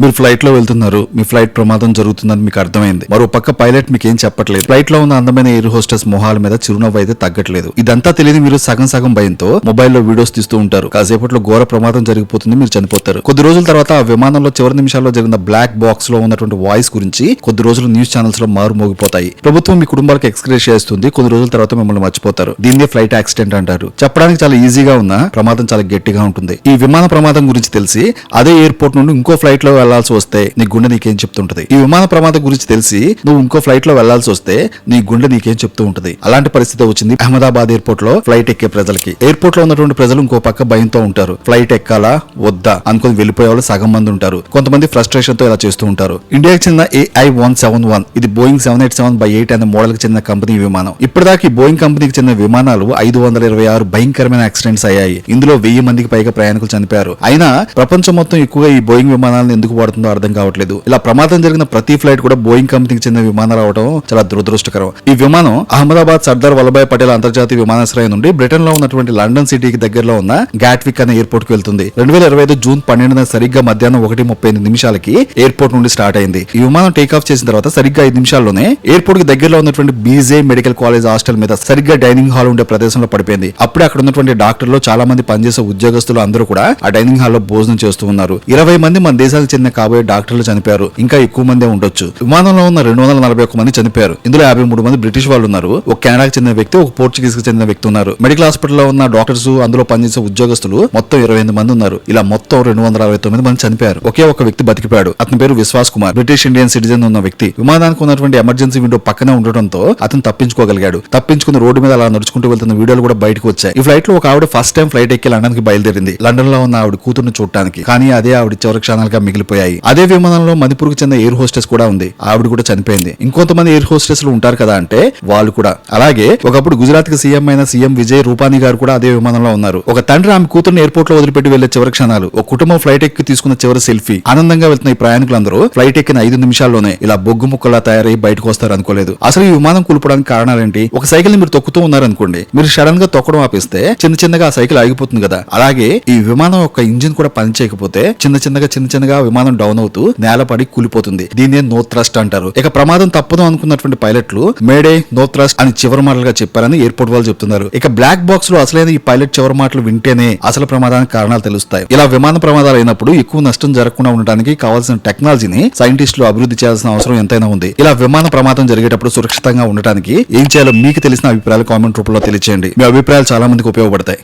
మీరు ఫ్లైట్లో వెళ్తున్నారు మీ ఫ్లైట్ ప్రమాదం జరుగుతుందని మీకు అర్థమైంది. మరో పక్క పైలట్ మీకు ఏం చెప్పట్లేదు. ఫ్లైట్లో ఉన్న అందమైన ఎయిర్ హోస్టెస్ మొహాల మీద చిరునవ్వు అయితే తగ్గట్లేదు. ఇదంతా తెలియదు మీరు సగం సగం భయంతో మొబైల్లో వీడియోస్ తీస్తూ ఉంటారు. కాసేపట్లో ఘోర ప్రమాదం జరిగిపోతుంది మీరు చనిపోతారు. కొద్ది రోజుల తర్వాత ఆ విమానంలో చివరి నిమిషాల్లో జరిగిన బ్లాక్ బాక్స్లో ఉన్నటువంటి వాయిస్ గురించి కొద్ది రోజులు న్యూస్ ఛానల్స్లో మారు మోగిపోతాయి. ప్రభుత్వం మీ కుటుంబాలకు ఎక్స్క్రేజ్ చేస్తుంది కొద్ది రోజుల తర్వాత మిమ్మల్ని మర్చిపోతారు. దీన్నే ఫ్లైట్ యాక్సిడెంట్ అంటారు. చెప్పడానికి చాలా ఈజీగా ఉన్నా ప్రమాదం చాలా గట్టిగా ఉంటుంది. ఈ విమాన ప్రమాదం గురించి తెలిసి అదే ఎయిర్పోర్ట్ నుండి ఇంకో ఫ్లైట్లో వెళ్ళాల్సి వస్తే నీ గుండె నీకేం చెప్తుంటది? ఈ విమాన ప్రమాదం గురించి తెలిసి నువ్వు ఇంకో ఫ్లైట్లో వెళ్ళాల్సి వస్తే నీ గుండె నీకేం చెప్తూ ఉంటది. అలాంటి పరిస్థితి వచ్చింది అహ్మదాబాద్ ఎయిర్పోర్ట్లో ఫ్లైట్ ఎక్కే ప్రజలకి. ఎయిర్పోర్ట్లో ఉన్నటువంటి ప్రజలు ఇంకో పక్క భయంతో ఉంటారు. ఫ్లైట్ ఎక్కాలా? వద్దా? అనుకుని వెళ్ళిపోయే వాళ్ళు సగం మంది ఉంటారు. కొంతమంది ఫ్రస్ట్రేషన్తో ఇలా చేస్తూ ఉంటారు. ఇండియాకి చెందిన ఏఐ వన్ సెవెన్ వన్ ఇది Boeing seven eight seven by eight అనే మోడల్కి చెందిన కంపెనీ విమానం. ఇప్పటిదాకా ఈ బోయింగ్ కంపెనీకి చెందిన విమానాలు ఐదు వందల ఇరవై ఆరు భయంకరమైన యాక్సిడెంట్స్ అయ్యాయి. ఇందులో వెయ్యి మందికి పైగా ప్రయాణికులు చనిపోయారు. అయినా ప్రపంచం మొత్తం ఎక్కువగా ఈ బోయింగ్ విమానాలను ఎందుకు వాడుతుందో అర్థం కావట్లేదు. ఇలా ప్రమాదం జరిగిన ప్రతి ఫ్లైట్ కూడా బోయింగ్ కంపెనీకి చెందిన విమానాలు అవడం చాలా దురదృష్టకరం. ఈ విమానం అహ్మదాబాద్ సర్దార్ వల్లభాయ్ పటేల్ అంతర్జాతీయ విమానాశ్రయం నుండి బ్రిటన్లో ఉన్నటువంటి లండన్ సిటీకి దగ్గరలో ఉన్న గాట్విక్ అనే ఎయిర్పోర్ట్కి వెళ్తుంది. రెండు వేల ఇరవై ఐదు జూన్ పన్నెండున సరిగ్గా మధ్యాహ్నం ఒకటి ముప్పై ఎనిమిది నిమిషాలకి ఎయిర్పోర్ట్ నుండి స్టార్ట్ అయింది. ఈ విమానం టేక్ ఆఫ్ చేసిన తర్వాత సరిగ్గా ఐదు నిమిషాల్లోనే ఎయిర్పోర్ట్కి దగ్గరలో ఉన్నటువంటి బీజే మెడికల్ కాలేజ్ హాస్టల్ మీద సరిగ్గా డైనింగ్ హాల్ ఉండే ప్రదేశంలో పడిపోయింది. అప్పుడే అక్కడ ఉన్నటువంటి డాక్టర్లు చాలా మంది పనిచేసే ఉద్యోగస్తులు అందరూ కూడా ఆ డైనింగ్ హాల్లో భోజనం చేస్తూ ఉన్నారు. ఇరవై మంది మన దేశానికి చెందిన కాబోయే డాక్టర్లు చనిపోయారు. ఇంకా ఎక్కువ మందే ఉండొచ్చు. విమానంలో ఉన్న రెండు వందల నలభై ఒక్క మంది చనిపోయారు. ఇందులో యాభై మూడు మంది బ్రిటిష్ వాళ్ళు ఉన్నారు. ఒక కెనడాకి చెందిన వ్యక్తి ఒక పోర్చుగీస్కి చెందిన వ్యక్తి ఉన్నారు. మెడికల్ హాస్పిటల్లో ఉన్న డాక్టర్స్ అందులో పనిచేసే ఉద్యోగస్తులు మొత్తం ఇరవై ఎనిమిది మంది ఉన్నారు. ఇలా మొత్తం రెండు వందల అరవై తొమ్మిది మంది చనిపోయారు. ఒకే ఒక వ్యక్తి బతికిపోయాడు. అతని పేరు Vishwas Kumar. British Indian citizen ఉన్న వ్యక్తి. విమానానికి ఉన్నటువంటి ఎమర్జెన్సీ విండో పక్కనే ఉండటంతో అతను తప్పించుకోగలిగాడు. తప్పించుకుని రోడ్డు మీద అలా నడుచుకుంటూ వెళ్తున్న వీడియోలు కూడా బయటకు వచ్చాయి. ఈ ఫ్లైట్లో ఒక ఆవిడ ఫస్ట్ టైం ఫ్లైట్ ఎక్కి లండన్కి బయలుదేరింది. లండన్లో ఉన్న ఆవిడ కూతురు చూడటానికి. కానీ అదే ఆవిడ చివరి క్షణాలుగా చనిపోయాయి. అదే విమానంలో మణిపూర్కి చెందిన ఎయిర్ హోస్టెస్ కూడా ఉంది. ఆవిడ కూడా చనిపోయింది. ఇంకొంతమంది ఎయిర్ హోస్టెస్లు ఉంటారు కదా అంటే వాళ్ళు కూడా. అలాగే ఒకప్పుడు గుజరాత్కి సీఎం అయిన సీఎం విజయ్ రూపానీ గారు కూడా అదే విమానంలో ఉన్నారు. ఒక తండ్రి ఆమె కూతురుని ఎయిర్పోర్ట్లో వదిలిపెట్టి వెళ్ళే చివరి క్షణాలు. ఒక కుటుంబం ఫ్లైట్ ఎక్కి తీసుకున్న చివరి సెల్ఫీ. ఆనందంగా వెళ్తున్న ఈ ప్రయాణికులందరూ ఫ్లైట్ ఎక్కిన ఐదు నిమిషాల్లోనే ఇలా బొగ్గు ముక్కలా తయారై బయటకు వస్తారు అనుకోలేదు. అసలు ఈ విమానం కూలిపోవడానికి కారణాలేంటి? ఒక సైకిల్ని మీరు తొక్కుతూ ఉన్నారనుకోండి. మీరు సడన్గా తొక్కడం ఆపిస్తే చిన్న చిన్నగా ఆ సైకిల్ ఆగిపోతుంది కదా. అలాగే ఈ విమానం యొక్క ఇంజిన్ కూడా పనిచేయకపోతే చిన్న చిన్నగా చిన్న చిన్నగా విమానం డౌన్ అవుతూ నేలపడి కూలిపోతుంది. దీన్నే నో థ్రస్ట్ అంటారు. ఇక ప్రమాదం తప్పదు అనుకున్నటువంటి పైలట్లు మేడే నో థ్రస్ట్ అని చివరి మాటలుగా చెప్పారని ఎయిర్పోర్ట్ వాళ్ళు చెప్తున్నారు. ఇక బ్లాక్ బాక్స్లో అసలైన ఈ పైలట్ చివరి మాటలు వింటేనే అసలు ప్రమాదానికి కారణాలు తెలుస్తాయి. ఇలా విమాన ప్రమాదాలు అయినప్పుడు ఎక్కువ నష్టం జరగకుండా ఉండటానికి కావాల్సిన టెక్నాలజీని సైంటిస్టులు అభివృద్ధి చేయాల్సిన అవసరం ఎంతైనా ఉంది. ఇలా విమాన ప్రమాదం జరిగేటప్పుడు సురక్షితంగా ఉండటానికి ఏం చేయాలో మీకు తెలిసిన అభిప్రాయాలు కామెంట్ రూపంలో తెలియచేయండి. మీ అభిప్రాయాలు చాలా మందికి ఉపయోగపడతాయి.